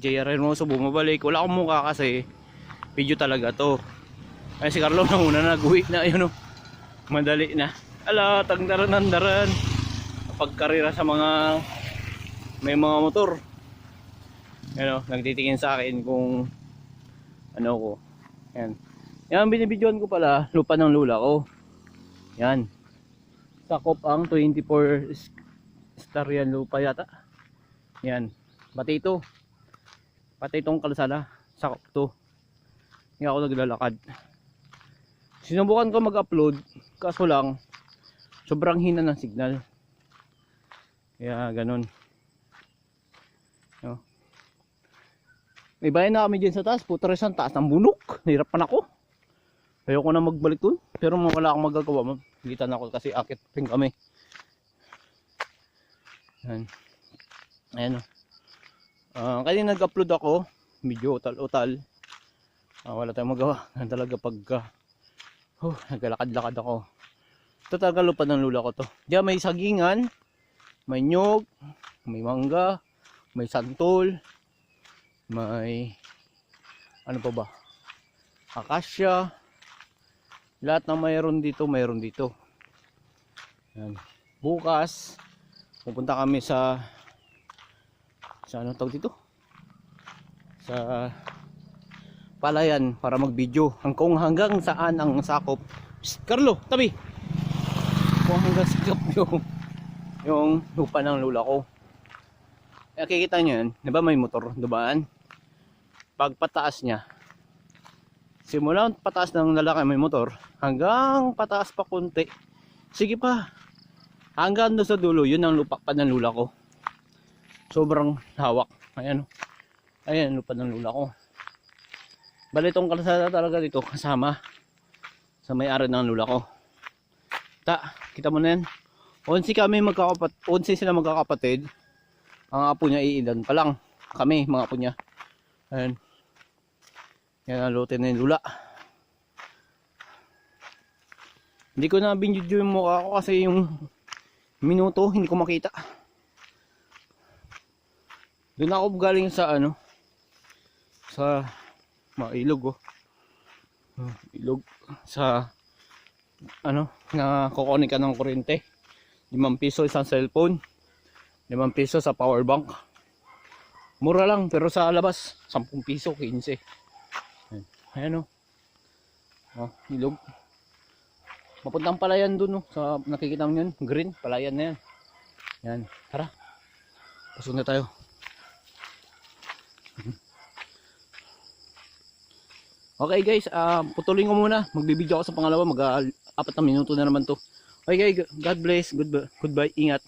JR Hermoso bumabalik. Wala akong mukha kasi video talaga to. Ay si Carlo na una nag-uwi na yun oh. Madali na. Ala, tagdaran daran. Pagkarira sa mga may mga motor. Ano, nagtitingin sa akin kung ano ko. Yan. Yan, binibidyoan ko pala, lupa ng lula ko. Yan. Sakop ang 24 s- star yan lupa yata. Yan. Pati ito. Pati itong kalsada. Sakop to. Hindi ako naglalakad. Sinubukan ko mag-upload. Kaso lang, sobrang hina ng signal. Kaya ganun. No. May bayan na kami dyan sa taas. Rin sa taas ng bunok. Nahirapan ako. Ayoko na magbalik dun. Pero wala akong magagawa. Maglitan ako kasi akit rin kami. Yan. Ayan o. Ah, kanina nag-upload ako. Medyo utal-utal. Ah, wala tayong magawa. Yan talaga pagka uh, naglalakad-lakad ako. Ito talaga lupa ng lula ko to. Diyan may sagingan. May nyog. May mangga. May santol. May ano pa ba? Akasya. Lahat na mayroon dito, mayroon dito. Yan. Bukas, pupunta kami sa sa ano tawag dito? Sa palayan para mag-video. Hangkong hanggang saan ang sakop. Psst, Carlo, tabi. Kung hanggang sakop yung yung lupa ng lula ko. Eh, kikita nyo yan, di ba may motor dubaan? Pag pataas niya, simula pataas ng lalaki may motor, hanggang pataas pa konti. Sige pa, hanggang doon sa dulo, yun ang lupa pa ng lula ko. Sobrang hawak. Ayan o. Ayan, lupa ng lula ko. Bali itong kalsada talaga dito, kasama sa may-ari ng lula ko. Ta, kita mo na yan. 11 kami magkakapat, 11 sila magkakapatid. Ang apo niya iilan pa lang. Kami, mga apo niya. Ayan. Yan ang lote na yung lula. Hindi ko na binidyo yung mukha ko kasi yung minuto hindi ko makita. Doon ako galing sa ano sa mga ilog oh. Ah, Ilog sa ano na kukunin ka ng kuryente. 5 piso isang cellphone. 5 piso sa power bank. Mura lang pero sa labas 10 piso 15. Ayan, Ayan o. Oh, ilog. Mapuntang palayan dun oh, sa nakikita mo yun, green, palayan na yan. Yan, tara. Pasok na tayo. Okay guys, ah putulin ko muna. Magbibideo ako sa pangalawa, mag-apat na minuto na naman to. Okay God bless, goodbye, goodbye ingat.